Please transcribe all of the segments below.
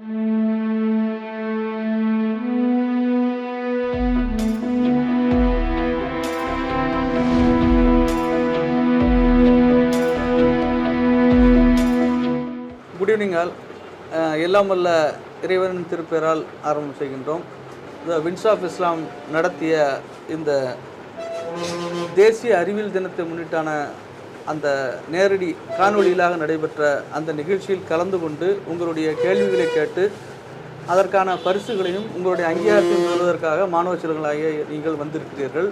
Good evening all எல்லாம் வல்ல இறைவனின் திருப்பெயரால் ஆரம்பம் செய்கின்றோம். இந்த வின்ஸ் ஆஃப் இஸ்லாம் நடத்திய இந்த தேசிய அறிவியல் தினத்தை முன்னிட்டான அந்த நேரடி காணொளியிலாக நடைபெற்ற அந்த நிகழ்ச்சியில் கலந்து கொண்டு உங்களுடைய கேள்விகளை கேட்டு அதற்கான பரிசுகளையும் உங்களுடைய அங்கீகாரத்தையும் பெறுவதற்காக மாணவ செல்வங்களாகிய நீங்கள் வந்திருக்கிறீர்கள்.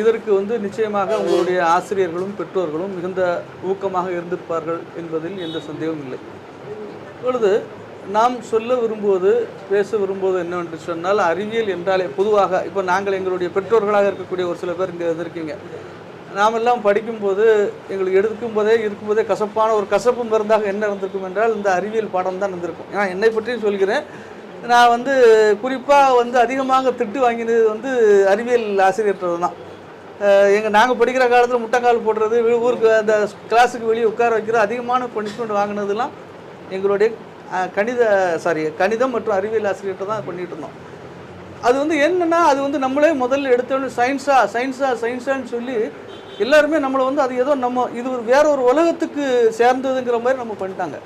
இதற்கு வந்து நிச்சயமாக உங்களுடைய ஆசிரியர்களும் பெற்றோர்களும் மிகுந்த ஊக்கமாக இருந்திருப்பார்கள் என்பதில் எந்த சந்தேகமும் இல்லை. இப்பொழுது நாம் சொல்ல விரும்புவது பேச விரும்புவது என்னவென்று சொன்னால் அறிவியல் என்றாலே பொதுவாக இப்போ நாங்கள் எங்களுடைய பெற்றோர்களாக இருக்கக்கூடிய ஒரு சில பேர் இங்கே இருக்கீங்க நாமெல்லாம் படிக்கும்போது எங்களுக்கு எடுக்கும் போதே இருக்கும்போதே கசப்பான ஒரு கசப்பு மருந்தாக என்ன இருந்திருக்கும் என்றால் இந்த அறிவியல் பாடம் தான் இருந்திருக்கும். ஏன்னா என்னை பற்றியும் சொல்கிறேன். நான் வந்து குறிப்பாக வந்து அதிகமாக திட்டு வாங்கினது வந்து அறிவியல் ஆசிரியர்கிட்ட தான். எங்கள் நாங்கள் படிக்கிற காலத்தில் முட்டைக்கால் போடுறது வி- ஊருக்கு அந்த கிளாஸுக்கு வெளியே உட்கார வைக்கிற அதிகமான பனிஷ்மெண்ட் வாங்கினதுலாம் எங்களுடைய கணித சாரி கணிதம் மற்றும் அறிவியல் ஆசிரியர்கிட்ட தான் பண்ணிட்டு இருந்தோம். அது வந்து என்னன்னா அது வந்து நம்மளே முதல்ல எடுத்தோன்னு சயின்ஸா சயின்ஸா சயின்ஸான்னு சொல்லி எல்லாருமே நம்மளை வந்து அது ஏதோ நம்ம இது ஒரு வேற ஒரு உலகத்துக்கு சேர்ந்ததுங்கிற மாதிரி நம்ம பண்ணிட்டாங்க.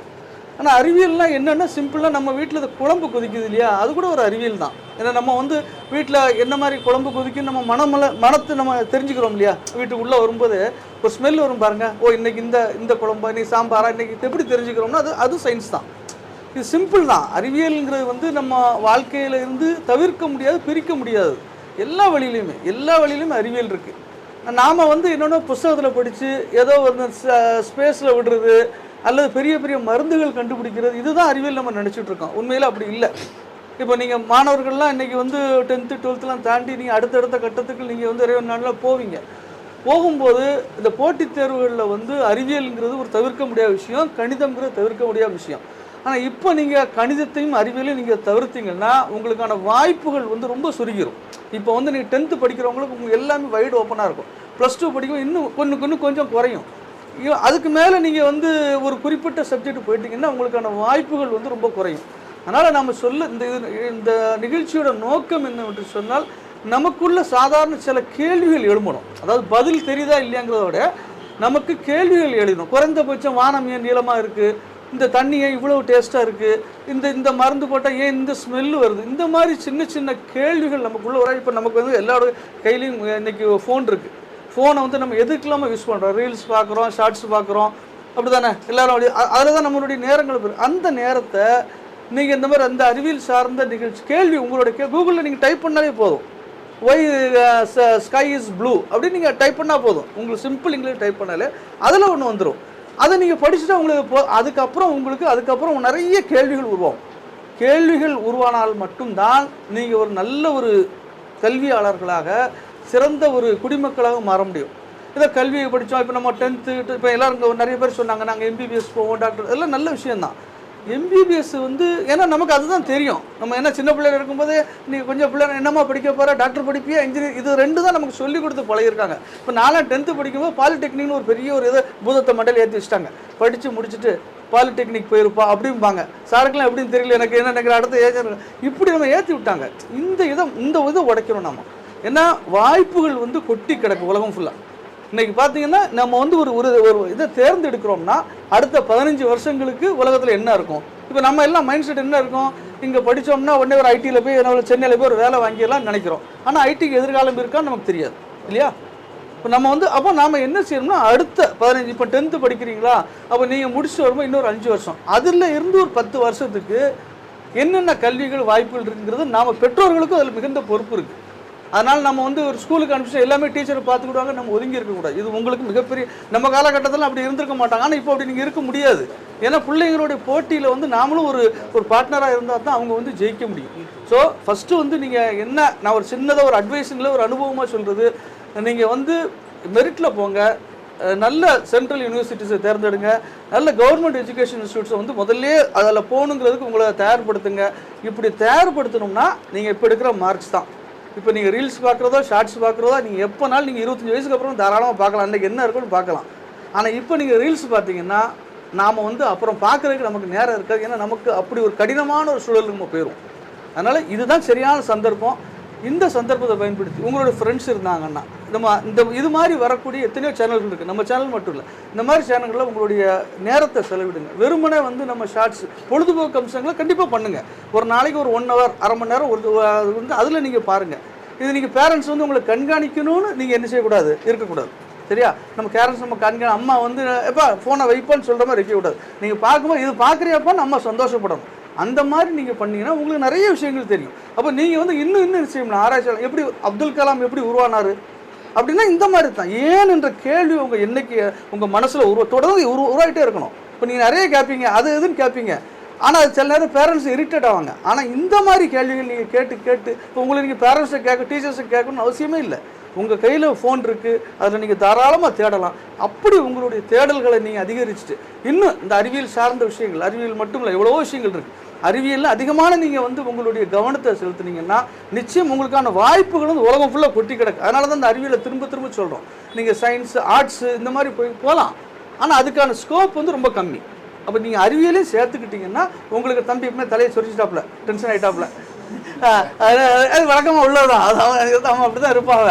ஆனால் அறிவியல்லாம் என்னென்னா சிம்பிளாக நம்ம வீட்டில் இந்த குழம்பு கொதிக்குது இல்லையா? அது கூட ஒரு அறிவியல் தான். ஏன்னா நம்ம வந்து வீட்டில் என்ன மாதிரி குழம்பு கொதிக்குன்னு நம்ம மனமல மனத்தை நம்ம தெரிஞ்சுக்கிறோம் இல்லையா? வீட்டுக்கு உள்ளே வரும்போது ஒரு ஸ்மெல் வரும் பாருங்கள் ஓ இன்னைக்கு இந்த இந்த குழம்பா இன்றைக்கி சாம்பாரா இன்றைக்கி எப்படி தெரிஞ்சுக்கிறோம்னா அது அது சயின்ஸ் தான். இது சிம்பிள் தான். அறிவியலுங்கிறது வந்து நம்ம வாழ்க்கையில இருந்து தவிர்க்க முடியாது பிரிக்க முடியாது. எல்லா வழியிலையுமே எல்லா வழியிலையுமே அறிவியல் இருக்குது நாம் வந்து இன்னொன்று புஸ்தகத்தில் படித்து ஏதோ ஒரு ஸ்பேஸில் விடுறது அல்லது பெரிய பெரிய மருந்துகள் கண்டுபிடிக்கிறது இதுதான் அறிவியல் நம்ம நினச்சிட்டு இருக்கோம். உண்மையில் அப்படி இல்லை. இப்போ நீங்கள் மாணவர்கள்லாம் இன்றைக்கி வந்து டென்த்து டுவெல்த்துலாம் தாண்டி நீங்கள் அடுத்தடுத்த கட்டத்துக்கு நீங்கள் வந்து இறைவன் நாளில் போவீங்க. போகும்போது இந்த போட்டித் தேர்வுகளில் வந்து அறிவியலுங்கிறது ஒரு தவிர்க்க முடியாத விஷயம் கணிதம்ங்கிறது தவிர்க்க முடியாத விஷயம். ஆனால் இப்போ நீங்கள் கணிதத்தையும் அறிவியலையும் நீங்கள் தவிர்த்தீங்கன்னா உங்களுக்கான வாய்ப்புகள் வந்து ரொம்ப சுருகிரும் இப்போ வந்து நீங்கள் டென்த்து படிக்கிறவங்களுக்கு உங்களுக்கு எல்லாமே வைடு ஓப்பனாக இருக்கும். ப்ளஸ் டூ படிக்கும் இன்னும் கொஞ்சம் இன்னும் கொஞ்சம் குறையும். அதுக்கு மேலே நீங்கள் வந்து ஒரு குறிப்பிட்ட சப்ஜெக்ட் போயிட்டீங்கன்னா உங்களுக்கான வாய்ப்புகள் வந்து ரொம்ப குறையும். அதனால் நம்ம சொல்ல இந்த இது இந்த நிகழ்ச்சியோட நோக்கம் என்னவென்று சொன்னால் நமக்குள்ள சாதாரண சில கேள்விகள் எழும்பணும். அதாவது பதில் தெரியுதா இல்லையாங்கிறத விட நமக்கு கேள்விகள் எழுதணும். குறைந்தபட்சம் வானம் ஏன் நீளமாக இருக்குது இந்த தண்ணி ஏன் இவ்வளோ டேஸ்ட்டாக இருக்குது இந்த இந்த மருந்து போட்டால் ஏன் இந்த ஸ்மெல்லு வருது? இந்த மாதிரி சின்ன சின்ன கேள்விகள் நமக்குள்ளே வர இப்போ நமக்கு வந்து எல்லாரோட கையிலையும் இன்றைக்கி ஃபோன் இருக்குது ஃபோனை வந்து நம்ம எதுக்கெல்லாமல் யூஸ் பண்ணுறோம் ரீல்ஸ் பார்க்குறோம் ஷார்ட்ஸ் பார்க்குறோம் அப்படி தானே எல்லாரும் அப்படி அதில் தான் நம்மளுடைய நேரங்கள் அந்த நேரத்தை நீங்கள் இந்த மாதிரி அந்த அறிவியல் சார்ந்த நிகழ்ச்சி கேள்வி உங்களுடைய கே கூகுளில் நீங்கள் டைப் பண்ணாலே போதும். ஒய் ஸ்கை இஸ் ப்ளூ அப்படின்னு நீங்கள் டைப் பண்ணால் போதும். உங்களுக்கு சிம்பிள் இங்கிலீஷ் டைப் பண்ணாலே அதில் ஒன்று வந்துடும் அதை நீங்கள் படிச்சுட்டா உங்களுக்கு அதுக்கப்புறம் உங்களுக்கு அதுக்கப்புறம் நிறைய கேள்விகள் உருவாகும். கேள்விகள் உருவானால் மட்டும்தான் நீங்கள் ஒரு நல்ல ஒரு கல்வியாளர்களாக சிறந்த ஒரு குடிமக்களாக மாற முடியும். இதை கல்வியை படித்தோம் இப்போ நம்ம டென்த்து இப்போ எல்லாரும் நிறைய பேர் சொன்னாங்க நாங்கள் எம்பிபிஎஸ் போவோம் டாக்டர் இதெல்லாம் நல்ல விஷயம்தான். எம்பிபிஎஸ் வந்து ஏன்னா நமக்கு அதுதான் தெரியும். நம்ம என்ன சின்ன பிள்ளைகள் இருக்கும்போது நீ கொஞ்சம் பிள்ளை என்னம்மா படிக்க போகிற டாக்டர் படிப்பியா இன்ஜினியர் இது ரெண்டு தான் நமக்கு சொல்லி கொடுத்து பழகிருக்காங்க இப்போ நாலாம் டென்த்து படிக்கும்போது பாலிடெக்னிக்னு ஒரு பெரிய ஒரு இது பூதத்தை மண்டல் ஏற்றி வச்சிட்டாங்க. படித்து முடிச்சுட்டு பாலிடெக்னிக் போயிருப்பா அப்படிம்பாங்க. சாருக்கெல்லாம் எப்படின்னு தெரியல எனக்கு என்ன நினைக்கிற அடுத்த ஏஜென்ட் இப்படி நம்ம ஏற்றி விட்டாங்க. இந்த இதை இந்த இதை உடைக்கிறோம் நம்ம ஏன்னா வாய்ப்புகள் வந்து கொட்டி கிடக்கு உலகம் ஃபுல்லாக இன்னைக்கு பார்த்தீங்கன்னா நம்ம வந்து ஒரு ஒரு ஒரு இதை தேர்ந்தெடுக்கிறோம்னா அடுத்த பதினஞ்சு வருஷங்களுக்கு உலகத்தில் என்ன இருக்கும்? இப்போ நம்ம எல்லாம் மைண்ட் செட் என்ன இருக்கும்? இங்கே படித்தோம்னா உடனே ஒரு ஐடியில் போய் நம்ம சென்னையில் போய் ஒரு வேலை வாங்கிடலாம் நினைக்கிறோம். ஆனால் ஐடிக்கு எதிர்காலம் இருக்கான்னு நமக்கு தெரியாது. இல்லையா? இப்போ நம்ம வந்து அப்போ நாம் என்ன செய்யணும்னா அடுத்த பதினஞ்சு இப்போ டென்த்து படிக்கிறீங்களா? அப்போ நீங்கள் முடிச்சுட்டு வரும்போது இன்னொரு அஞ்சு வருஷம். அதில் இருந்து ஒரு பத்து வருஷத்துக்கு என்னென்ன கல்விகள் வாய்ப்புகள் இருக்குங்கிறது நாம் பெற்றோர்களுக்கும் அதில் மிகுந்த பொறுப்பு இருக்குது அதனால் நம்ம வந்து ஒரு ஸ்கூலுக்கு அனுப்பிச்சு எல்லாமே டீச்சரை பார்த்துக்கிடுவாங்க நம்ம ஒதுங்கி இருக்கக்கூடாது இது உங்களுக்கு மிகப்பெரிய நம்ம காலகட்டத்தில் அப்படி இருந்திருக்க மாட்டாங்க. ஆனால் இப்போ அப்படி நீங்கள் இருக்க முடியாது. ஏன்னா பிள்ளைங்களுடைய போட்டியில் வந்து நாமளும் ஒரு ஒரு பார்ட்னராக இருந்தால் தான் அவங்க வந்து ஜெயிக்க முடியும். ஸோ ஃபஸ்ட்டு வந்து நீங்கள் என்ன நான் ஒரு சின்னதாக ஒரு அட்வைஸில் ஒரு அனுபவமாக சொல்கிறது நீங்கள் வந்து மெரிட்டில் போங்க. நல்ல சென்ட்ரல் யூனிவர்சிட்டிஸை தேர்ந்தெடுங்க. நல்ல கவர்மெண்ட் எஜுகேஷன் இன்ஸ்டியூட்ஸை வந்து முதல்ல அதில் போகணுங்கிறதுக்கு உங்களை தயார்படுத்துங்க. இப்படி தயார்படுத்தணும்னா நீங்கள் இப்போ எடுக்கிற மார்க்ஸ் தான். இப்போ நீங்கள் ரீல்ஸ் பார்க்குறதோ ஷார்ட்ஸ் பார்க்குறதோ நீங்கள் எப்போனாலும் நீங்கள் இருபத்தஞ்சி வயசுக்கு அப்புறம் தாராளமாக பார்க்கலாம். அன்றைக்கி என்ன இருக்குன்னு பார்க்கலாம். ஆனால் இப்போ நீங்கள் ரீல்ஸ் பார்த்தீங்கன்னா நாம் வந்து அப்புறம் பார்க்குறதுக்கு நமக்கு நேரம் இருக்காது. ஏன்னா நமக்கு அப்படி ஒரு கடினமான ஒரு சூழலுக்கு நம்ம போயிடும் அதனால் இதுதான் சரியான சந்தர்ப்பம். இந்த சந்தர்ப்பத்தை பயன்படுத்தி உங்களோட ஃப்ரெண்ட்ஸ் இருந்தாங்கன்னா நம்ம இந்த இது மாதிரி வரக்கூடிய எத்தனையோ சேனல்கள் இருக்குது நம்ம சேனல் மட்டும் இல்லை. இந்த மாதிரி சேனல்களில் உங்களுடைய நேரத்தை செலவிடுங்க. வெறுமனே வந்து நம்ம ஷார்ட்ஸ் பொழுதுபோக்கு அம்சங்களை கண்டிப்பாக பண்ணுங்கள் ஒரு நாளைக்கு ஒரு ஒன் ஹவர் அரை மணி நேரம் ஒரு அது வந்து அதில் நீங்கள் பாருங்கள் இது நீங்கள் பேரண்ட்ஸ் வந்து உங்களை கண்காணிக்கணும்னு நீங்கள் என்ன செய்யக்கூடாது? இருக்கக்கூடாது. சரியா? நம்ம பேரண்ட்ஸ் நம்ம கண்காணி அம்மா வந்து எப்பா ஃபோனை வைப்பான்னு சொல்கிற மாதிரி இருக்கக்கூடாது நீங்கள் பார்க்கும்போது இது பார்க்குறியப்பான்னு அம்மா சந்தோஷப்படணும். அந்த மாதிரி நீங்கள் பண்ணீங்கன்னா உங்களுக்கு நிறைய விஷயங்கள் தெரியும். அப்போ நீங்கள் வந்து இன்னும் இன்னும் விஷயம் செய்யணும் ஆராய்ச்சி எப்படி அப்துல் கலாம் எப்படி உருவானார்? அப்படின்னா இந்த மாதிரி தான். ஏன் என்ற கேள்வி உங்கள் என்னைக்கு உங்கள் மனசில் உருவ தொடர்ந்து உரு உருவாகிட்டே இருக்கணும். இப்போ நீங்கள் நிறைய கேட்பீங்க அது எதுன்னு கேட்பீங்க ஆனால் அது சில நேரம் பேரண்ட்ஸ் இரிட்டேட் ஆவாங்க. ஆனால் இந்த மாதிரி கேள்விகள் நீங்கள் கேட்டு கேட்டு இப்போ உங்களுக்கு நீங்கள் பேரண்ட்ஸை கேட்க டீச்சர்ஸை கேட்கணும்னு அவசியமே இல்லை. உங்கள் கையில் ஃபோன் இருக்குது அதில் நீங்கள் தாராளமாக தேடலாம். அப்படி உங்களுடைய தேடல்களை நீங்கள் அதிகரிச்சுட்டு இன்னும் இந்த அறிவியல் சார்ந்த விஷயங்கள் அறிவியல் மட்டும் இல்லை எவ்வளவோ விஷயங்கள் இருக்குது அறிவியலில் அதிகமான நீங்கள் வந்து உங்களுடைய கவனத்தை செலுத்துனீங்கன்னா நிச்சயம் உங்களுக்கான வாய்ப்புகள் வந்து உலகம் ஃபுல்லாக கொட்டி கிடக்கு. அதனால தான் இந்த அறிவியலை திரும்ப திரும்ப சொல்கிறோம் நீங்கள் சயின்ஸ் ஆர்ட்ஸு இந்த மாதிரி போய் போகலாம் ஆனால் அதுக்கான ஸ்கோப் வந்து ரொம்ப கம்மி. அப்போ நீங்கள் அறிவியலையும் சேர்த்துக்கிட்டீங்கன்னா உங்களுக்கு தம்பி எப்பவுமே தலையை சொரிச்சிட்டாப்புல டென்ஷன் ஆகிட்டாப்புல அது வழக்கமாக உள்ளதான் அது அவன் அவன் அப்படி தான் இருப்பாங்க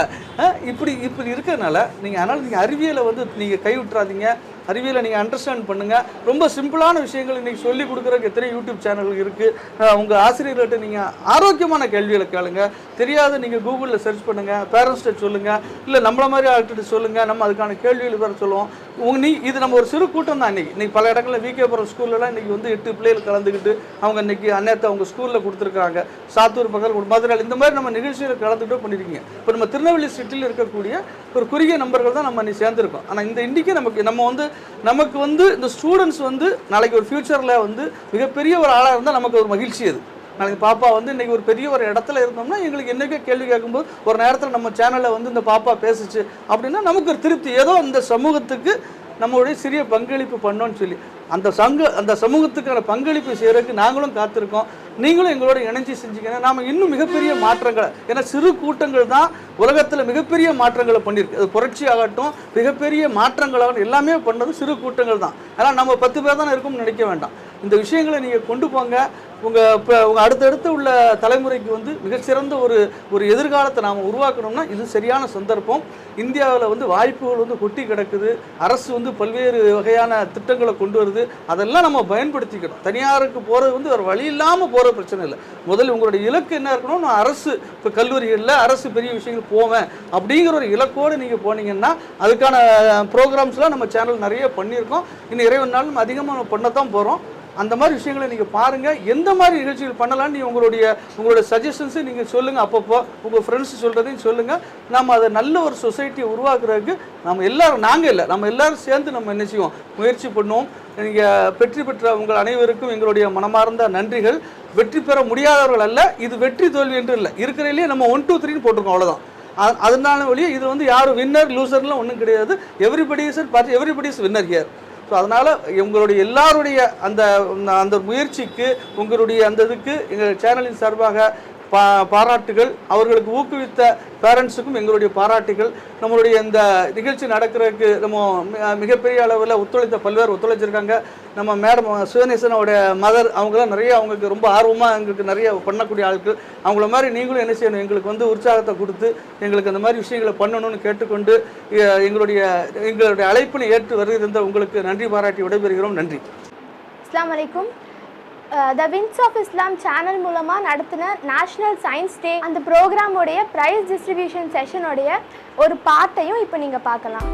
இப்படி இப்படி இருக்கிறதுனால நீங்கள் அதனால் நீங்கள் அறிவியலை வந்து நீங்கள் கைவிட்றாதீங்க அறிவியலை நீங்கள் அண்டர்ஸ்டாண்ட் பண்ணுங்கள் ரொம்ப சிம்பிளான விஷயங்கள் இன்றைக்கி சொல்லி கொடுக்குறதுக்கு எத்தனை யூடியூப் சேனல்கள் இருக்குது உங்கள் ஆசிரியர்கிட்ட நீங்கள் ஆரோக்கியமான கேள்விகளை கேளுங்க. தெரியாத நீங்கள் கூகுளில் சர்ச் பண்ணுங்கள் பேரண்ட்ஸ்கிட்ட சொல்லுங்கள் இல்லை நம்மள மாதிரி ஆள்கிட்ட சொல்லுங்கள் நம்ம அதுக்கான கேள்விகள் வேறு சொல்லுவோம். உங்க நீ இது நம்ம ஒரு சிறு கூட்டம் தான் இன்றைக்கி இன்றைக்கி பல இடங்களில் விகேபுரம் ஸ்கூல்லலாம் இன்றைக்கி வந்து எட்டு பிள்ளைகள் கலந்துக்கிட்டு அவங்க இன்றைக்கி அந்நேரத்தை அவங்க ஸ்கூலில் கொடுத்துருக்காங்க. சாத்தூர் பகல் மதுரை இந்த மாதிரி நம்ம நிகழ்ச்சியில் கலந்துக்கிட்டோ பண்ணியிருக்கீங்க இப்போ நம்ம திருநெல்வேலி சிட்டியில் இருக்கக்கூடிய ஒரு குறுகிய நம்பர்கள் தான் நம்ம இன்னைக்கு சேர்ந்துருக்கோம். ஆனால் இந்த இன்றைக்கி நமக்கு நம்ம வந்து நமக்கு வந்து இந்த ஸ்டூடெண்ட்ஸ் வந்து நாளைக்கு ஒரு ஃப்யூச்சரில் வந்து மிகப்பெரிய ஒரு ஆளாக இருந்தால் நமக்கு ஒரு மகிழ்ச்சி அது. நாளைக்கு பாப்பா வந்து இன்றைக்கி ஒரு பெரிய ஒரு இடத்துல இருந்தோம்னா எங்களுக்கு என்றைக்கே கேள்வி கேட்கும்போது ஒரு நேரத்தில் நம்ம சேனலில் வந்து இந்த பாப்பா பேசுச்சு அப்படின்னா நமக்கு ஒரு திருப்தி. ஏதோ இந்த சமூகத்துக்கு நம்மளுடைய சிறிய பங்களிப்பு பண்ணோன்னு சொல்லி. அந்த சங்க அந்த சமூகத்துக்கான பங்களிப்பு செய்கிறதுக்கு நாங்களும் காத்திருக்கோம். நீங்களும் எங்களோட இணைஞ்சு செஞ்சீங்கன்னா நாம் இன்னும் மிகப்பெரிய மாற்றங்களை ஏன்னா சிறு கூட்டங்கள் தான் உலகத்தில் மிகப்பெரிய மாற்றங்களை பண்ணியிருக்கு. அது புரட்சி ஆகட்டும் மிகப்பெரிய மாற்றங்களாகட்டும் எல்லாமே பண்ணது சிறு கூட்டங்கள் தான். அதனால் நம்ம பத்து பேர் தானே இருக்கும்னு நினைக்க வேண்டாம். இந்த விஷயங்களை நீங்கள் கொண்டு போங்க. உங்கள் இப்போ உங்கள் அடுத்தடுத்து உள்ள தலைமுறைக்கு வந்து மிகச்சிறந்த ஒரு ஒரு எதிர்காலத்தை நாம் உருவாக்கணும்னா இது சரியான சந்தர்ப்பம். இந்தியாவில் வந்து வாய்ப்புகள் வந்து கொட்டி கிடக்குது. அரசு வந்து பல்வேறு வகையான திட்டங்களை கொண்டு வருது. அதெல்லாம் நம்ம பயன்படுத்திக்கணும். தனியாருக்கு போகிறது வந்து ஒரு வழி இல்லாமல் போகிற பிரச்சனை இல்லை. முதல்ல உங்களுடைய இலக்கு என்ன இருக்கணும்? நான் அரசு இப்போ கல்லூரிகளில் அரசு பெரிய விஷயங்கள் போவேன் அப்படிங்கிற ஒரு இலக்கோடு நீங்கள் போனீங்கன்னா அதுக்கான ப்ரோக்ராம்ஸ்லாம் நம்ம சேனல் நிறைய பண்ணியிருக்கோம். இன்னும் இறைவன் நாள் அதிகமாக நம்ம பண்ணத்தான் போகிறோம் அந்த மாதிரி விஷயங்களை நீங்கள் பாருங்கள் எந்த மாதிரி நிகழ்ச்சிகள் பண்ணலாம்னு நீங்கள் உங்களுடைய உங்களுடைய சஜஷன்ஸை நீங்கள் சொல்லுங்கள் அப்பப்போ உங்கள் ஃப்ரெண்ட்ஸ் சொல்கிறதையும் சொல்லுங்கள் நம்ம அதை நல்ல ஒரு சொசைட்டியை உருவாக்குறதுக்கு நம்ம எல்லாரும் நாங்கள் இல்லை நம்ம எல்லாரும் சேர்ந்து நம்ம என்ன செய்வோம்? முயற்சி பண்ணுவோம். நீங்கள் வெற்றி பெற்ற உங்கள் அனைவருக்கும் எங்களுடைய மனமார்ந்த நன்றிகள். வெற்றி பெற முடியாதவர்கள் அல்ல இது வெற்றி தோல்வி என்று இல்லை. இருக்கிறதுலேயே நம்ம ஒன் டூ த்ரீன்னு போட்டிருக்கோம் அவ்வளோதான் அதனால வழியே இது வந்து யாரும் வின்னர் லூசர்லாம் ஒன்றும் கிடையாது. எவ்ரிபடி இஸ் பார்த்து everybody is winner here so அதனால் உங்களுடைய எல்லாருடைய அந்த அந்த முயற்சிக்கு உங்களுடைய அந்த இதுக்கு எங்கள் சேனலின் சார்பாக பா பாராட்டுகள் அவர்களுக்கு ஊக்குவித்த பேரண்ட்ஸுக்கும் எங்களுடைய பாராட்டுகள். நம்மளுடைய இந்த நிகழ்ச்சி நடக்கிறதுக்கு நம்ம மிகப்பெரிய அளவில் ஒத்துழைத்த பல்வேறு ஒத்துழைச்சிருக்காங்க. நம்ம மேடம் சிவநேசனோட மதர் அவங்களாம் நிறைய அவங்களுக்கு ரொம்ப ஆர்வமாக எங்களுக்கு நிறைய பண்ணக்கூடிய ஆட்கள். அவங்கள மாதிரி நீங்களும் என்ன செய்யணும்? எங்களுக்கு வந்து உற்சாகத்தை கொடுத்து எங்களுக்கு அந்த மாதிரி விஷயங்களை பண்ணணும்னு கேட்டுக்கொண்டு எங்களுடைய எங்களுடைய அழைப்பினை ஏற்று வருகின்ற உங்களுக்கு நன்றி பாராட்டி விடைபெறுகிறோம். நன்றி. அஸ்லாம் வலைக்கும். The wings of Islam channel மூலமாக நடத்தின நேஷ்னல் சயின்ஸ் டே அந்த ப்ரோக்ராமோடைய ப்ரைஸ் டிஸ்ட்ரிபியூஷன் செஷனுடைய ஒரு பார்ட்டையும் இப்போ நீங்கள் பார்க்கலாம்.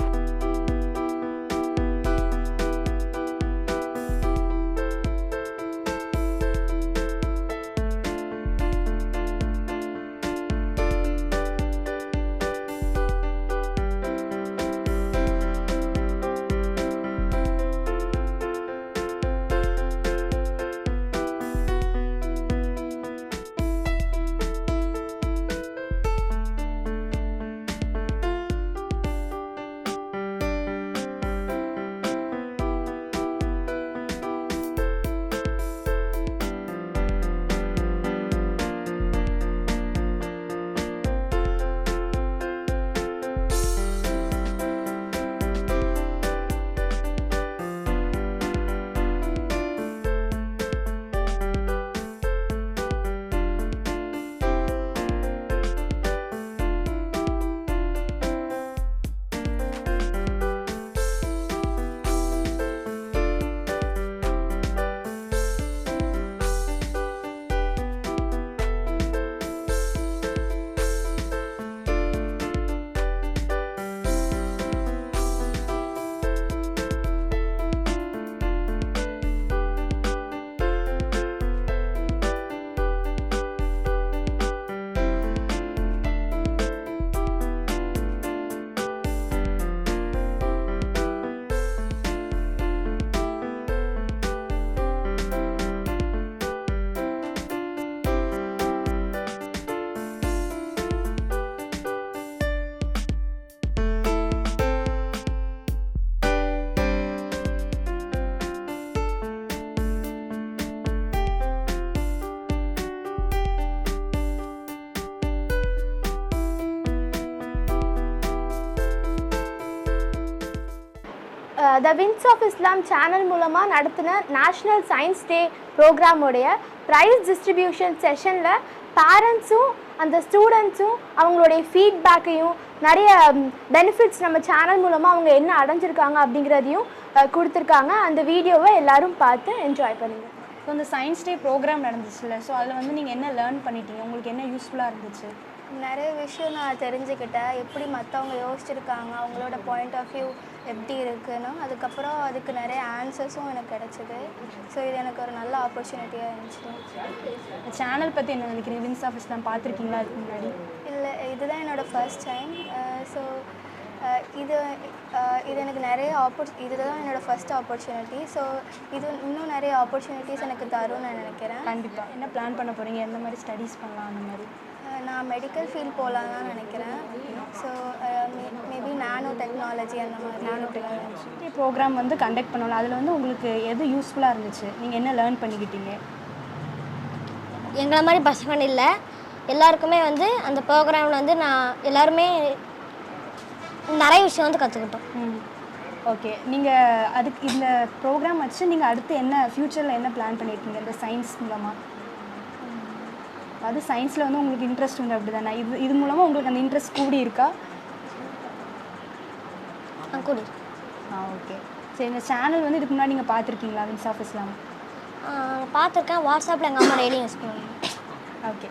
The wings of Islam channel மூலமாக நடத்தின நேஷ்னல் சயின்ஸ் டே ப்ரோக்ராமுடைய ப்ரைஸ் டிஸ்ட்ரிபியூஷன் செஷனில் பேரண்ட்ஸும் அந்த ஸ்டூடெண்ட்ஸும் அவங்களுடைய ஃபீட்பேக்கையும் நிறைய பெனிஃபிட்ஸ் நம்ம சேனல் மூலமாக அவங்க என்ன அடைஞ்சிருக்காங்க அப்படிங்கிறதையும் கொடுத்துருக்காங்க. அந்த வீடியோவை எல்லோரும் பார்த்து என்ஜாய் பண்ணுங்கள் ஸோ இந்த சயின்ஸ் டே ப்ரோக்ராம் நடந்துச்சுல்ல ஸோ அதில் வந்து நீங்கள் என்ன லேர்ன் பண்ணிட்டீங்க? உங்களுக்கு என்ன யூஸ்ஃபுல்லாக இருந்துச்சு? நிறைய விஷயம் நான் தெரிஞ்சுக்கிட்டேன். எப்படி மற்றவங்க யோசிச்சிருக்காங்க அவங்களோட பாயிண்ட் ஆஃப் வியூ எப்படி இருக்குன்னு. அதுக்கப்புறம் அதுக்கு நிறைய ஆன்சர்ஸும் எனக்கு கிடைச்சிது. ஸோ இது எனக்கு ஒரு நல்ல ஆப்பர்ச்சுனிட்டியாக இருந்துச்சு. சேனல் பற்றி என்ன நினைக்கிறீங்க? வின்ஸ் ஆஃப் இஸ்லாம் பார்த்துருக்கீங்களா அதுக்கு முன்னாடி? இல்லை இதுதான் என்னோடய ஃபர்ஸ்ட் டைம் ஸோ இது இது எனக்கு நிறைய ஆப்பர் இதுதான் என்னோடய ஃபர்ஸ்ட் ஆப்பர்ச்சுனிட்டி ஸோ இது இன்னும் நிறைய ஆப்பர்ச்சுனிட்டிஸ் எனக்கு தரும்னு நான் நினைக்கிறேன். கண்டிப்பாக என்ன பிளான் பண்ண போகிறீங்க எந்த மாதிரி ஸ்டடீஸ் பண்ணலாம்? அந்த மாதிரி. நான் மெடிக்கல் ஃபீல்ட் போகலான்னு தான் நினைக்கிறேன் ஸோ மேபி நானோ டெக்னாலஜி அந்த மாதிரி நானோ டெக்னாலஜி ப்ரோக்ராம் வந்து கண்டக்ட் பண்ணலாம் அதில் வந்து உங்களுக்கு எது யூஸ்ஃபுல்லாக இருந்துச்சு? நீங்கள் என்ன லேர்ன் பண்ணிக்கிட்டீங்க? எங்களை மாதிரி பசங்க இல்லை. எல்லாருக்குமே வந்து அந்த ப்ரோக்ராமில் வந்து நான் எல்லாருமே நிறைய விஷயம் வந்து கற்றுக்கிட்டோம் ம். ஓகே நீங்கள் அதுக்கு இந்த ப்ரோக்ராம் வச்சு நீங்கள் அடுத்து என்ன ஃப்யூச்சரில் என்ன பிளான் பண்ணியிருக்கீங்க இந்த சயின்ஸ் மூலமாக அது சயின்ஸில் வந்து உங்களுக்கு இன்ட்ரெஸ்ட் உண்டு அப்படி தானே இது இது மூலமாக உங்களுக்கு அந்த இன்ட்ரெஸ்ட் கூடி இருக்கா? கூடி ஆ ஓகே சரி இந்த சேனல் வந்து இதுக்கு முன்னாடி நீங்கள் பார்த்துருக்கீங்களா? வின்ஸ் ஆஃப் இஸ்லாம் பார்த்துருக்கேன். வாட்ஸ்அப்பில் எங்கள் அம்மா டெய்லியும் யூஸ் பண்ணுவாங்க. Okay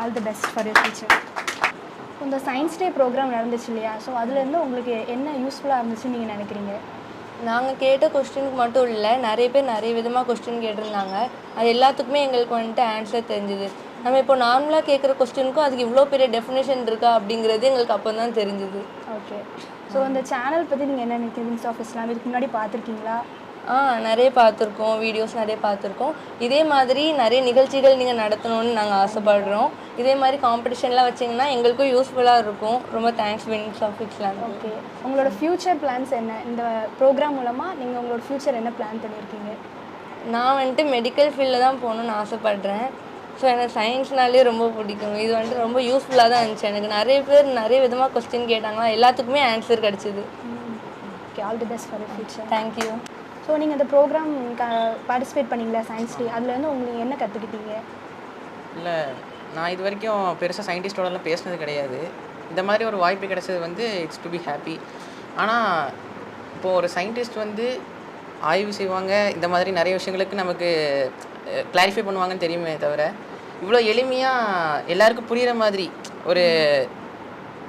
all the best for your future இந்த சயின்ஸ் டே ப்ரோக்ராம் நடந்துச்சு இல்லையா? ஸோ அதுலேருந்து உங்களுக்கு என்ன யூஸ்ஃபுல்லாக இருந்துச்சுன்னு நீங்கள் நினைக்கிறீங்க? நாங்கள் கேட்ட கொஸ்டினுக்கு மட்டும் இல்லை நிறைய பேர் நிறைய விதமாக கொஸ்டின் கேட்டிருந்தாங்க. அது எல்லாத்துக்குமே எங்களுக்கு வந்துட்டு ஆன்சர் தெரிஞ்சுது. நம்ம இப்போ நார்மலாக கேட்குற கொஸ்டினுக்கும் அதுக்கு இவ்வளோ பெரிய டெஃபினேஷன் இருக்கா அப்படிங்கிறது எங்களுக்கு அப்போ தான் தெரிஞ்சுது. ஓகே ஸோ இந்த சேனல் பற்றி நீங்கள் என்ன நினைக்கிறீங்க ஆஃபீஸ்லாம் இதுக்கு முன்னாடி பார்த்துருக்கீங்களா? ஆ நிறைய பார்த்துருக்கோம் வீடியோஸ் நிறைய பார்த்துருக்கோம். இதே மாதிரி நிறைய நிகழ்ச்சிகள் நீங்கள் நடத்தணும்னு நாங்கள் ஆசைப்படுறோம். இதே மாதிரி காம்படிஷன்லாம் வச்சிங்கன்னா எங்களுக்கும் யூஸ்ஃபுல்லாக இருக்கும். ரொம்ப thanks wings of Islam okay உங்களோட ஃப்யூச்சர் பிளான்ஸ் என்ன? இந்த ப்ரோக்ராம் மூலமாக நீங்கள் உங்களோட ஃப்யூச்சர் என்ன பிளான் பண்ணியிருக்கீங்க நான் வந்துட்டு மெடிக்கல் ஃபீல்டில் தான் போகணுன்னு ஆசைப்பட்றேன். ஸோ எனக்கு சயின்ஸ்னாலே ரொம்ப பிடிக்கும். இது வந்துட்டு ரொம்ப யூஸ்ஃபுல்லாக தான் இருந்துச்சு. எனக்கு நிறைய பேர் நிறைய விதமாக கொஸ்டின் கேட்டாங்களா எல்லாத்துக்குமே ஆன்சர் கிடச்சிது. Okay all the best for future thank you so நீங்கள் இந்த ப்ரோக்ராம் பார்ட்டிசிபேட் பண்ணீங்களா சயின்ஸ் டே அதில் வந்து உங்களுக்கு என்ன கற்றுக்கிட்டீங்க இல்லை நான் இது வரைக்கும் பெருசாக சயின்டிஸ்டோடலாம் பேசினது கிடையாது. இந்த மாதிரி ஒரு வாய்ப்பு கிடைச்சது வந்து இட்ஸ் டு பி ஹாப்பி ஆனால் இப்போது ஒரு சயின்டிஸ்ட் வந்து ஆய்வு செய்வாங்க இந்த மாதிரி நிறைய விஷயங்களுக்கு நமக்கு கிளாரிஃபை பண்ணுவாங்கன்னு தெரியுமே தவிர இவ்வளோ எளிமையாக எல்லாருக்கும் புரிகிற மாதிரி ஒரு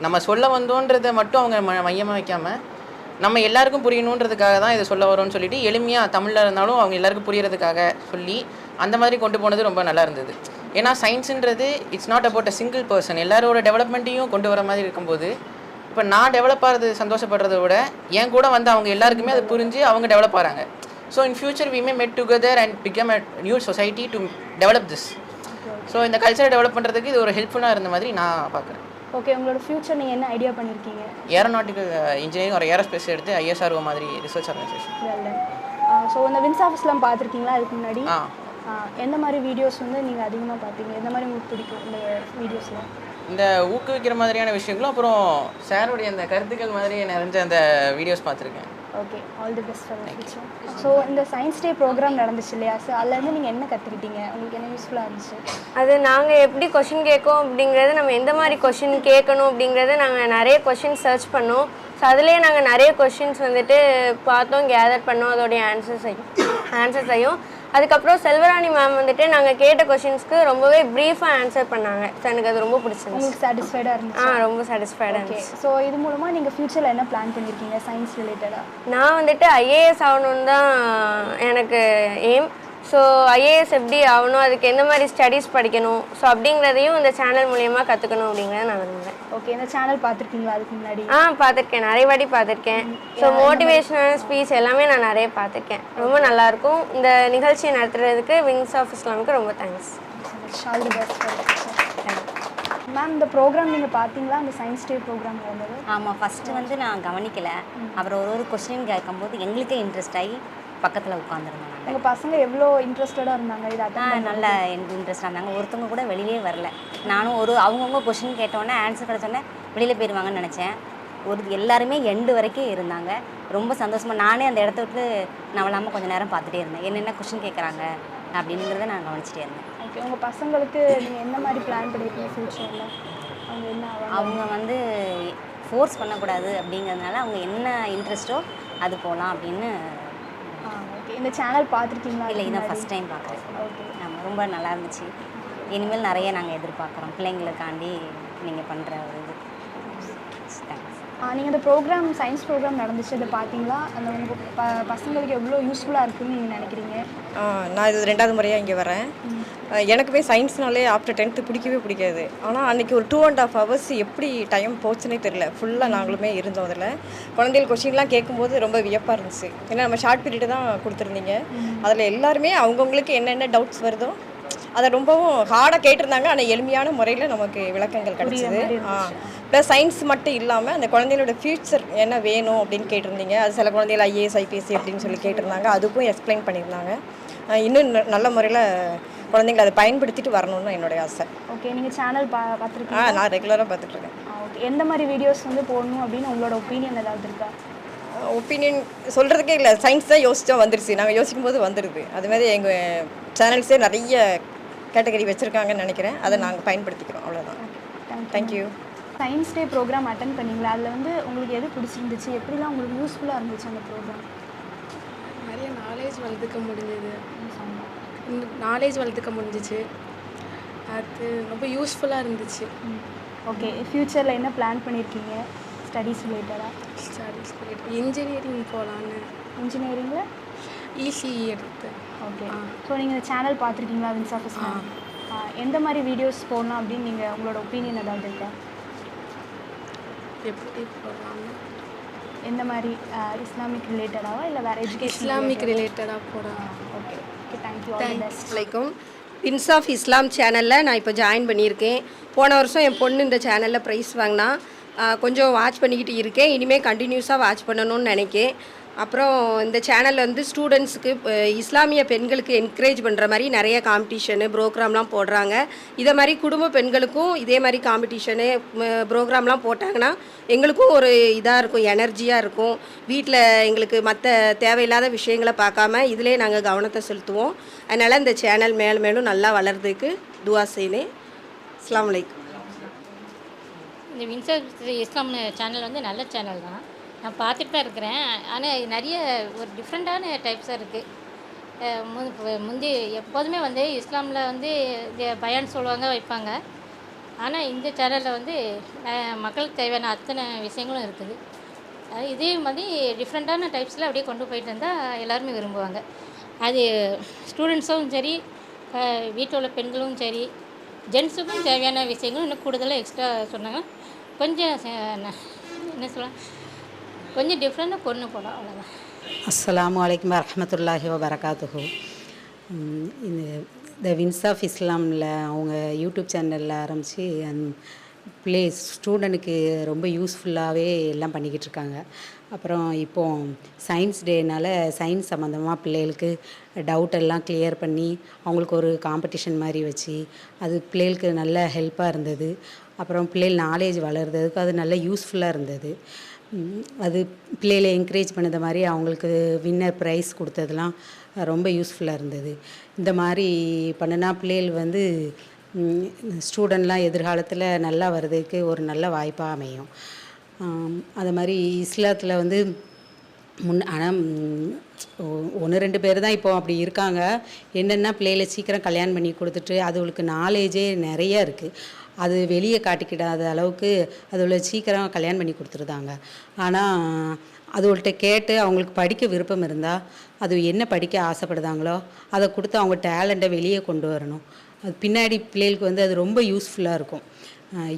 நம்ம சொல்ல வந்தோன்றதை மட்டும் அவங்க ம மையமாக வைக்காமல் நம்ம எல்லாருக்கும் புரியணுன்றதுக்காக தான் இதை சொல்ல வரோம்னு சொல்லிட்டு எளிமையாக தமிழில் இருந்தாலும் அவங்க எல்லாருக்கும் புரியறதுக்காக சொல்லி அந்த மாதிரி கொண்டு போனது ரொம்ப நல்லா இருந்தது. ஏன்னா சயின்ஸுன்றது it's not about a single person எல்லாரோட டெவலப்மெண்ட்டையும் கொண்டு வர மாதிரி இருக்கும்போது இப்போ நான் டெவலப் ஆகிறது சந்தோஷப்படுறத விட என் கூட வந்து அவங்க எல்லாருக்குமே அது புரிஞ்சு அவங்க டெவலப் ஆகிறாங்க so in future we may met together and become a new society to develop this so இந்த கல்ச்சரை டெவலப் பண்ணுறதுக்கு இது ஒரு ஹெல்ப்ஃபுல்லாக இருந்த மாதிரி நான் பார்க்குறேன். ஓகே உங்களோட ஃப்யூச்சர் நீங்கள் என்ன ஐடியா பண்ணியிருக்கீங்க ஏரோநாட்டிக்கல் இன்ஜினியரிங் ஒரு ஏரோஸ்பேஸ் எடுத்து ஐஎஸ்ஆர்ஓ மாதிரி ரிசர்ச் ஆர்கனைசேஷன் வெல் ஸோ இந்த வின்ஸ் ஆஃபீஸ்லாம் பார்த்துருக்கீங்களா அதுக்கு முன்னாடி? ஆ, எந்த மாதிரி வீடியோஸ் வந்து நீங்கள் அதிகமாக பார்ப்பீங்க? எந்த மாதிரி உங்களுக்கு பிடிக்கும் இந்த வீடியோஸில் இந்த ஊக்குவிக்கிற மாதிரியான விஷயங்களும் அப்புறம் சாருடைய அந்த கருத்துக்கள் மாதிரி நிறைஞ்ச அந்த வீடியோஸ் பார்த்துருக்கேன். Okay all the best for future so இந்த சயின்ஸ் டே ப்ரோக்ராம் நடந்துச்சு இல்லையா? ஸோ அதுலேருந்து நீங்கள் என்ன கற்றுக்கிட்டீங்க உங்களுக்கு என்ன யூஸ்ஃபுல்லாக இருந்துச்சு? அது நாங்கள் எப்படி கொஷின் கேட்கோம் அப்படிங்கிறது நம்ம எந்த மாதிரி கொஷின் கேட்கணும் அப்படிங்கிறத நாங்கள் நிறைய கொஷின் சர்ச் பண்ணோம். ஸோ அதுலேயே நாங்கள் நிறைய கொஷின்ஸ் வந்துட்டு பார்த்தோம் கேதர் பண்ணோம். அதோடைய ஆன்சர்ஸையும் ஆன்சர்ஸையும் அதுக்கப்புறம் செல்வராணி மேம் வந்துட்டு நாங்கள் கேட்ட கொஷின்ஸ்க்கு ரொம்பவே ப்ரீஃபாக ஆன்சர் பண்ணாங்க. ஸோ எனக்கு அது ரொம்ப பிடிச்சிருந்துச்சு. உங்களுக்கு சாட்டிஸ்ஃபைடாக இருந்துச்சு? ஆ ரொம்ப சாட்டிஸ்ஃபைடாக இருந்துச்சு. ஸோ இது மூலமாக நீங்கள் ஃப்யூச்சரில் என்ன பிளான் பண்ணியிருக்கீங்க சயின்ஸ் ரிலேட்டடாக நான் வந்துட்டு ஐஏஎஸ் ஆகணும்னு தான் எனக்கு எய்ம் ஸோ ஐஏஎஸ் எப்படி ஆகணும்? அதுக்கு எந்த மாதிரி ஸ்டடீஸ் படிக்கணும்? ஸோ அப்படிங்கிறதையும் இந்த சேனல் மூலயமா கற்றுக்கணும் அப்படிங்கிறத நான் விரும்புகிறேன் ஓகே இந்த சேனல் பார்த்துருக்கீங்களா அதுக்கு முன்னாடி? ஆ பார்த்துருக்கேன். நிறைய வாட்டி பார்த்துருக்கேன். ஸோ மோட்டிவேஷனல் ஸ்பீச் எல்லாமே நான் நிறைய பார்த்துருக்கேன். ரொம்ப நல்லாயிருக்கும். இந்த நிகழ்ச்சியை நடத்துறதுக்கு விங்ஸ் ஆஃப் இஸ்லாமுக்கு ரொம்ப thanks all the best ma'am இந்த ப்ரோக்ராம் நீங்கள் பார்த்தீங்களா? அந்த சயின்ஸ் டே ப்ரோக்ராம் நடந்தது ஆமாம் ஃபஸ்ட்டு வந்து நான் கவனிக்கலை. அப்புறம் ஒரு ஒரு கொஸ்டின் கேட்கும்போது எங்களுக்கே இன்ட்ரெஸ்ட் ஆகி பக்கத்தில் உட்காந்துருந்தோம் உங்கள் பசங்க எவ்வளோ இன்ட்ரெஸ்டடாக இருந்தாங்க? இதை ஆ அட்டன் நல்ல இன்ட்ரெஸ்டாக இருந்தாங்க. ஒருத்தவங்க கூட வெளியே வரல. நானும் ஒரு அவங்கவுங்க கொஷின் கேட்டோன்னே ஆன்சர் கிடச்சோன்னே வெளியில் போயிடுவாங்கன்னு நினச்சேன். ஒரு எல்லாருமே எண்டு வரைக்கும் இருந்தாங்க. ரொம்ப சந்தோஷமாக நானே அந்த இடத்த விட்டு நான் இல்லாமல் கொஞ்சம் நேரம் பார்த்துட்டே இருந்தேன். என்னென்ன கொஷின் கேட்குறாங்க அப்படிங்கிறத நான் கவனிச்சிட்டே இருந்தேன். ஓகே உங்கள் பசங்களுக்கு நீங்கள் என்ன மாதிரி பிளான் பண்ணியிருக்கீங்க ஃப்யூச்சரில் அவங்க என்ன அவங்க வந்து ஃபோர்ஸ் பண்ணக்கூடாது அப்படிங்கிறதுனால அவங்க என்ன இன்ட்ரெஸ்ட்டோ அது போகலாம் அப்படின்னு இந்த சேனல் பார்த்துருக்கீங்களா? இல்லை இதான் ஃபஸ்ட் டைம் பார்க்குறேன். ஓகே ஆமாம் ரொம்ப நல்லா இருந்துச்சு. இனிமேல் நிறைய நாங்கள் எதிர்பார்க்குறோம். பிள்ளைங்களுக்காண்டி நீங்கள் பண்ணுற ஒரு இது. தேங்க்ஸ் நீங்கள் இந்த ப்ரோக்ராம் சயின்ஸ் ப்ரோக்ராம் நடந்துச்சு அதை பார்த்தீங்களா? அந்த உங்கள் ப பசங்களுக்கு எவ்வளோ யூஸ்ஃபுல்லாக இருக்குன்னு நீங்கள் நினைக்கிறீங்க? ஆ, நான் இது ரெண்டாவது முறையாக இங்கே வரேன். எனக்குமே சயின்ஸ்னாலே ஆஃப்டர் டென்த்து பிடிக்கவே பிடிக்காது. ஆனால் அன்றைக்கி ஒரு டூ அண்ட் ஆஃப் ஹவர்ஸ் எப்படி டைம் போச்சுன்னே தெரில ஃபுல்லாக நாங்களுமே இருந்தோம் அதில். குழந்தைகள் கொஷின்லாம் கேட்கும்போது ரொம்ப வியப்பாக இருந்துச்சு. ஏன்னா நம்ம ஷார்ட் பீரியட் தான் கொடுத்துருந்தீங்க. அதில் எல்லாருமே அவங்கவுங்களுக்கு என்னென்ன டவுட்ஸ் வருதோ அதை ரொம்பவும் ஹார்டாக கேட்டிருந்தாங்க. ஆனால் எளிமையான முறையில் நமக்கு விளக்கங்கள் கிடச்சிது. ஆ. ப்ளஸ் சயின்ஸ் மட்டும் இல்லாமல் அந்த குழந்தைகளோட ஃப்யூச்சர் என்ன வேணும் அப்படின்னு கேட்டிருந்தீங்க. அது சில குழந்தைகள் ஐஏஎஸ் ஐபிஎஸ்சி அப்படின்னு சொல்லி கேட்டிருந்தாங்க. அதுக்கும் எக்ஸ்பிளைன் பண்ணியிருந்தாங்க. இன்னும் நல்ல முறையில் குழந்தைங்களை அதை பயன்படுத்திட்டு வரணும்னு என்னுடைய ஆசை. ஓகே நீங்கள் சேனல் பா ஆ பார்த்துருக்கீங்க நான் ரெகுலராக பார்த்துட்ருக்கேன். ஓகே எந்த மாதிரி வீடியோஸ் வந்து போடணும் அப்படின்னு உங்களோட ஒப்பீனியன் ஏதாவது இருக்கா? ஒப்பீனியன் சொல்கிறதுக்கே இல்லை சயின்ஸ் தான் யோசிச்சா வந்துருச்சு. நாங்கள் யோசிக்கும் போது வந்துடுது அது மாதிரி எங்கள் சேனல்ஸே நிறைய கேட்டகரி வச்சுருக்காங்கன்னு நினைக்கிறேன். அதை நாங்கள் பயன்படுத்திக்கிறோம் அவ்வளோதான் thank you science day program attend பண்ணீங்களா? அதில் வந்து உங்களுக்கு எது பிடிச்சிருந்துச்சு? எப்படிலாம் உங்களுக்கு யூஸ்ஃபுல்லாக இருந்துச்சு அந்த ப்ரோக்ராம் நிறைய நாலேஜ் வளர்த்துக்க முடிஞ்சது. நாலேஜ் வளர்த்துக்க முடிஞ்சிச்சு. அது ரொம்ப யூஸ்ஃபுல்லாக இருந்துச்சு. ஓகே ஃப்யூச்சரில் என்ன பிளான் பண்ணியிருக்கீங்க ஸ்டடீஸ் ரிலேட்டடாக ஸ்டடீஸ் இன்ஜினியரிங் போகலான்னு இன்ஜினியரிங்கில் இசிஇ எடுத்து. ஓகே ஸோ நீங்கள் இந்த சேனல் பார்த்துருக்கீங்களா வின்ஸ் ஆஃபீஸ் எந்த மாதிரி வீடியோஸ் போடலாம் அப்படின்னு நீங்கள் உங்களோட ஒப்பீனியன் ஏதாவது இருக்கா? எப்படி போகலான்னு எந்த மாதிரி இஸ்லாமிக் ரிலேட்டடாவா இல்லை வேறு எஜுகேஷன் இஸ்லாமிக் ரிலேட்டடாக போகலாம் okay okay thank you all the best அலைக்கும் பின்ஸ் ஆஃப் இஸ்லாம் சேனலில் நான் இப்போ ஜாயின் பண்ணியிருக்கேன். போன வருஷம் என் பொண்ணு இந்த சேனலில் ப்ரைஸ் வாங்கினா கொஞ்சம் வாட்ச் பண்ணிக்கிட்டு இருக்கேன். இனிமேல் கண்டினியூஸாக வாட்ச் பண்ணணும்னு நினைக்கேன். அப்புறம் இந்த சேனல் வந்து ஸ்டூடெண்ட்ஸுக்கு இஸ்லாமிய பெண்களுக்கு என்கரேஜ் பண்ணுற மாதிரி நிறைய காம்படிஷனு ப்ரோக்ராம்லாம் போடுறாங்க. இதை மாதிரி குடும்ப பெண்களுக்கும் இதே மாதிரி காம்படிஷனு ப்ரோக்ராம்லாம் போட்டாங்கன்னா எங்களுக்கும் ஒரு இதாக இருக்கும் எனர்ஜியாக இருக்கும். வீட்டில் எங்களுக்கு மற்ற தேவையில்லாத விஷயங்களை பார்க்காம இதிலே நாங்கள் கவனத்தை செலுத்துவோம். அதனால் இந்த சேனல் மேலும் மேலும் நல்லா வளர்றதுக்கு துவா செய்யணும் இஸ்லாம் அலைக்கும் இந்த வின்சர் இஸ்லாம் சேனல் வந்து நல்ல சேனல் தான். நான் பார்த்துட்டு தான் இருக்கிறேன். ஆனால் நிறைய ஒரு டிஃப்ரெண்ட்டான டைப்ஸாக இருக்குது முந்தி எப்போதுமே வந்து இஸ்லாமில் வந்து இந்த பயான் சொல்லுவாங்க வைப்பாங்க. ஆனால் இந்த சேனலில் வந்து மக்களுக்கு தேவையான அத்தனை விஷயங்களும் இருக்குது. இதே மாதிரி டிஃப்ரெண்ட்டான டைப்ஸில் அப்படியே கொண்டு போயிட்டு இருந்தால் எல்லாருமே விரும்புவாங்க. அது ஸ்டூடெண்ட்ஸும் சரி வீட்டில் உள்ள பெண்களும் சரி ஜென்ஸுக்கும் தேவையான விஷயங்களும் இன்னும் கூடுதலாக எக்ஸ்ட்ரா சொன்னாங்க. கொஞ்சம் என்ன சொல்லலாம் கொஞ்சம் டிஃப்ரெண்ட்டாக பொண்ணு போகலாம் அவ்வளோதான் அஸ்லாம் வலைக்கம் வரமத்துல்லாஹி வபரகாத்துஹு. இந்த த வின்ஸ் ஆஃப் இஸ்லாமில் அவங்க யூடியூப் சேனலில் ஆரம்பித்து ப்ளே ஸ்டூடெண்ட்டுக்கு ரொம்ப யூஸ்ஃபுல்லாகவே எல்லாம் பண்ணிக்கிட்டு இருக்காங்க. அப்புறம் இப்போ சயின்ஸ் டேனால் சயின்ஸ் சம்மந்தமாக பிள்ளைகளுக்கு டவுட் எல்லாம் கிளியர் பண்ணி அவங்களுக்கு ஒரு காம்படிஷன் மாதிரி வச்சு அது பிள்ளைகளுக்கு நல்ல ஹெல்ப்பாக இருந்தது. அப்புறம் பிள்ளைகள் நாலேஜ் வளர்கிறதுக்கு அது நல்ல யூஸ்ஃபுல்லாக இருந்தது. அது பிள்ளைகளை என்கரேஜ் பண்ணது மாதிரி அவங்களுக்கு வின்னர் ப்ரைஸ் கொடுத்ததெல்லாம் ரொம்ப யூஸ்ஃபுல்லாக இருந்தது. இந்த மாதிரி பண்ணுனா பிள்ளைகள் வந்து ஸ்டூடெண்ட்லாம் எதிர்காலத்தில் நல்லா வர்றதுக்கு ஒரு நல்ல வாய்ப்பாக அமையும். அது மாதிரி இஸ்லாத்தில் வந்து முன் ஆனால் ஒன்று ரெண்டு பேர் தான் இப்போ அப்படி இருக்காங்க. என்னென்னா பிள்ளைகளை சீக்கிரம் கல்யாணம் பண்ணி கொடுத்துட்டு அதுகளுக்கு நாலேஜே நிறைய இருக்குது அது வெளியே காட்டிக்கிடாத அளவுக்கு அதோட சீக்கிரம் கல்யாணம் பண்ணி கொடுத்துருதாங்க. ஆனால் அதுகள்கிட்ட கேட்டு அவங்களுக்கு படிக்க விருப்பம் இருந்தால் அது என்ன படிக்க ஆசைப்படுதாங்களோ அதை கொடுத்து அவங்க டேலண்ட்டை வெளியே கொண்டு வரணும். அது பின்னாடி பிள்ளைகளுக்கு வந்து அது ரொம்ப யூஸ்ஃபுல்லாக இருக்கும்.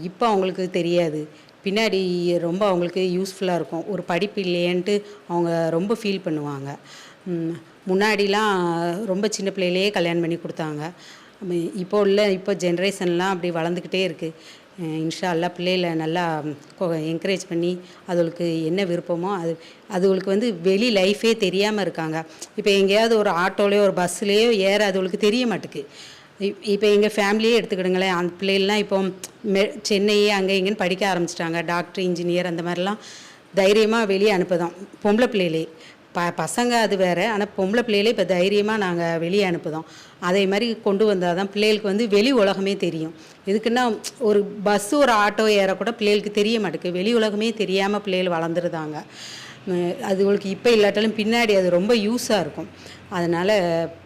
இப்போ அவங்களுக்கு தெரியாது. பின்னாடி ரொம்ப அவங்களுக்கு யூஸ்ஃபுல்லாக இருக்கும். ஒரு படிப்பு இல்லையேன்ட்டு அவங்க ரொம்ப ஃபீல் பண்ணுவாங்க. முன்னாடிலாம் ரொம்ப சின்ன பிள்ளையிலேயே கல்யாணம் பண்ணி கொடுத்தாங்க. இப்போ உள்ள இப்போ ஜென்ரேஷன்லாம் அப்படி வளர்ந்துக்கிட்டே இருக்குது இன்ஷா அல்லா பிள்ளைகளை நல்லா என்கரேஜ் பண்ணி அதுகளுக்கு என்ன விருப்பமோ அது அதுகளுக்கு வந்து வெளி லைஃபே தெரியாமல் இருக்காங்க. இப்போ எங்கேயாவது ஒரு ஆட்டோலையோ ஒரு பஸ்ஸுலேயோ ஏற அதுகளுக்கு தெரிய மாட்டுக்கு. இப்போ எங்கள் ஃபேமிலியே எடுத்துக்கிடுங்களேன். அந்த பிள்ளைகள்லாம் இப்போ மெ சென்னையே அங்கே இங்கேன்னு படிக்க ஆரம்பிச்சிட்டாங்க. டாக்டர் இன்ஜினியர் அந்த மாதிரிலாம் தைரியமாக வெளியே அனுப்புதான். பொம்பளை பிள்ளைகளே. ப பசங்க அது வேறு. ஆனால் பொம்பளை பிள்ளைகளே இப்போ தைரியமாக நாங்கள் வெளியே அனுப்புதோம். அதே மாதிரி கொண்டு வந்தால் தான் பிள்ளைகளுக்கு வந்து வெளி உலகமே தெரியும். எதுக்குன்னா ஒரு பஸ் ஒரு ஆட்டோ ஏறக்கூட பிள்ளைகளுக்கு தெரிய மாட்டேங்குது. வெளி உலகமே தெரியாமல் பிள்ளைகள் வளர்ந்துருதாங்க. அதுகளுக்கு இப்போ இல்லாட்டாலும் பின்னாடி அது ரொம்ப யூஸாக இருக்கும். அதனால்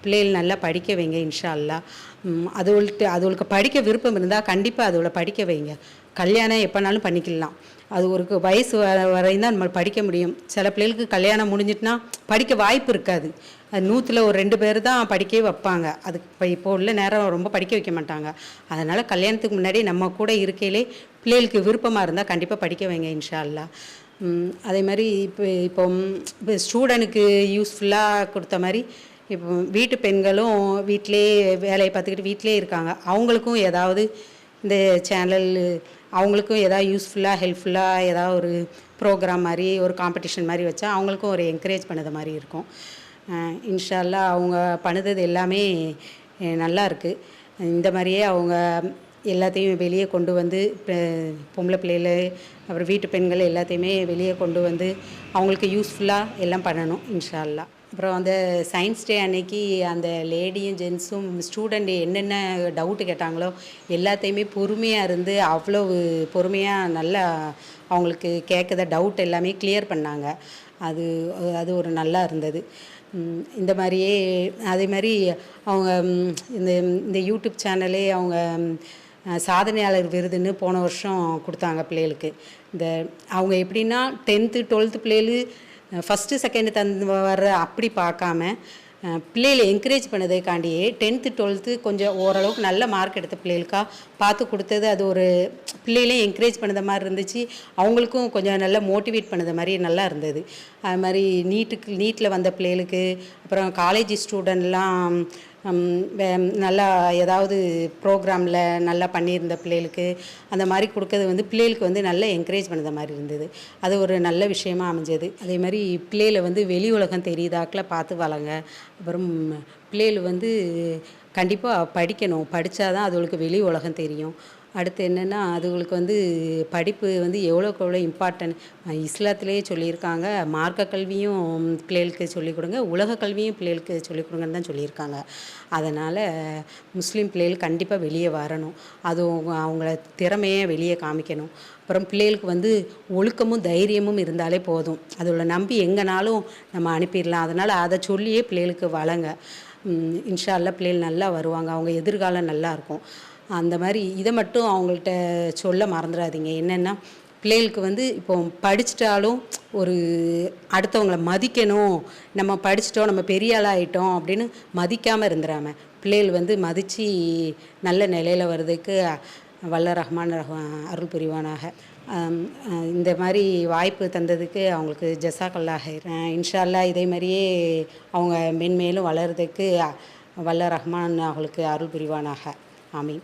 பிள்ளைகள் நல்லா படிக்க வைங்க இன்ஷா அல்லாஹ் உம், அதுகளுக்கு படிக்க விருப்பம் இருந்தால் கண்டிப்பாக அதுகளை படிக்க வைங்க. கல்யாணம் எப்போனாலும் பண்ணிக்கலாம். அது ஒரு வயசு வர வரையும் தான் நம்ம படிக்க முடியும். சில பிள்ளைகளுக்கு கல்யாணம் முடிஞ்சிட்டுனா படிக்க வாய்ப்பு இருக்காது. அது நூற்றில் ஒரு ரெண்டு பேர் தான் படிக்கவே வைப்பாங்க. அதுக்கு இப்போ இப்போ உள்ள நேரம் ரொம்ப படிக்க வைக்க மாட்டாங்க. அதனால் கல்யாணத்துக்கு முன்னாடி நம்ம கூட இருக்கையிலே பிள்ளைகளுக்கு விருப்பமாக இருந்தால் கண்டிப்பாக படிக்க வைங்க இன்ஷால்லா அதே மாதிரி இப்போ இப்போ இப்போ ஸ்டூடெண்ட்டுக்கு யூஸ்ஃபுல்லாக கொடுத்த மாதிரி இப்போ வீட்டு பெண்களும் வீட்டிலே வேலையை பார்த்துக்கிட்டு வீட்டிலே இருக்காங்க. அவங்களுக்கும் ஏதாவது இந்த சேனல் அவங்களுக்கும் எதாவது யூஸ்ஃபுல்லாக ஹெல்ப்ஃபுல்லாக ஏதாவது ஒரு ப்ரோக்ராம் மாதிரி ஒரு காம்படிஷன் மாதிரி வச்சா அவங்களுக்கும் ஒரு என்கரேஜ் பண்ணது மாதிரி இருக்கும். இன்ஷால்லா அவங்க பண்ணுறது எல்லாமே நல்லா இருக்குது இந்த மாதிரியே அவங்க எல்லாத்தையும் வெளியே கொண்டு வந்து இப்போ பொம்பளை பிள்ளைகள் அப்புறம் வீட்டு பெண்கள் எல்லாத்தையுமே வெளியே கொண்டு வந்து அவங்களுக்கு யூஸ்ஃபுல்லாக எல்லாம் பண்ணணும் இன்ஷால்லா அப்புறம் அந்த சயின்ஸ் டே அன்னைக்கு அந்த லேடியும் ஜென்ஸும் ஸ்டூடெண்ட் என்னென்ன டவுட்டு கேட்டாங்களோ எல்லாத்தையுமே பொறுமையாக இருந்து அவ்வளோ பொறுமையாக நல்லா அவங்களுக்கு கேட்குற டவுட் எல்லாமே கிளியர் பண்ணாங்க. அது அது ஒரு நல்லா இருந்தது. இந்த மாதிரியே அதே மாதிரி அவங்க இந்த இந்த யூடியூப் சேனலே அவங்க சாதனையாளர் விருதுன்னு போன வருஷம் கொடுத்தாங்க பிள்ளைகளுக்கு. இந்த அவங்க எப்படின்னா டென்த்து டுவெல்த்து பிள்ளைகளு ஃபஸ்ட்டு செகண்டு தந்து வர்ற அப்படி பார்க்காம பிள்ளைகளை என்கரேஜ் பண்ணதுக்காண்டியே டென்த்து டுவெல்த்து கொஞ்சம் ஓரளவுக்கு நல்ல மார்க் எடுத்த பிள்ளைகளுக்காக பார்த்து கொடுத்தது. அது ஒரு பிள்ளைகளையும் என்கரேஜ் பண்ணத மாதிரி இருந்துச்சு. அவங்களுக்கும் கொஞ்சம் நல்லா மோட்டிவேட் பண்ணது மாதிரி நல்லா இருந்தது. அது மாதிரி நீட்டுக்கு நீட்டில் வந்த பிள்ளைகளுக்கு அப்புறம் காலேஜ் ஸ்டூடெண்ட்லாம் நல்லா ஏதாவது ப்ரோக்ராமில் நல்லா பண்ணியிருந்த பிள்ளைகளுக்கு அந்த மாதிரி கொடுக்கறது வந்து பிள்ளைகளுக்கு வந்து நல்லா என்கரேஜ் பண்ணுற மாதிரி இருந்தது. அது ஒரு நல்ல விஷயமா அமைஞ்சது. அதே மாதிரி பிள்ளைகளை வந்து வெளி உலகம் தெரியுதாக்கில் பார்த்து வளங்க அப்புறம் பிள்ளைகள் வந்து கண்டிப்பாக படிக்கணும். படித்தாதான் அதுகளுக்கு வெளி உலகம் தெரியும். அடுத்து என்னென்னா அதுகளுக்கு வந்து படிப்பு வந்து எவ்வளோக்கு எவ்வளோ இம்பார்ட்டன்ட் இஸ்லாத்திலேயே சொல்லியிருக்காங்க. மார்க்க கல்வியும் பிள்ளைகளுக்கு சொல்லிக் கொடுங்க. உலக கல்வியும் பிள்ளைகளுக்கு சொல்லிக் கொடுங்கன்னு தான் சொல்லியிருக்காங்க. அதனால் முஸ்லீம் பிள்ளைகள் கண்டிப்பாக வெளியே வரணும். அது அவங்கள திறமையை வெளியே காமிக்கணும். அப்புறம் பிள்ளைகளுக்கு வந்து ஒழுக்கமும் தைரியமும் இருந்தாலே போதும். அதோட நம்பி எங்கேனாலும் நம்ம அனுப்பிடலாம். அதனால் அதை சொல்லியே பிள்ளைகளுக்கு வளங்க உம், இன்ஷா பிள்ளைகள் நல்லா வருவாங்க. அவங்க எதிர்காலம் நல்லாயிருக்கும் அந்த மாதிரி இதை மட்டும் அவங்கள்ட்ட சொல்ல மறந்துடாதீங்க. என்னென்னா பிள்ளைகளுக்கு வந்து இப்போ படிச்சிட்டாலும் ஒரு அடுத்தவங்கள மதிக்கணும் நம்ம படிச்சிட்டோம் நம்ம பெரிய ஆளாயிட்டோம் அப்படின்னு மதிக்காமல் இருந்துடாம பிள்ளைகள் வந்து மதித்து நல்ல நிலையில் வர்றதுக்கு வல்ல ரஹ்மான் ரஹ் அருள் புரிவானாக. இந்த மாதிரி வாய்ப்பு தந்ததுக்கு அவங்களுக்கு ஜசாக்கல்லாக இன்ஷால்லா இதே மாதிரியே அவங்க மென்மேலும் வளர்றதுக்கு வல்ல ரஹ்மான் அவங்களுக்கு அருள் புரிவானாக. ஆமீன்.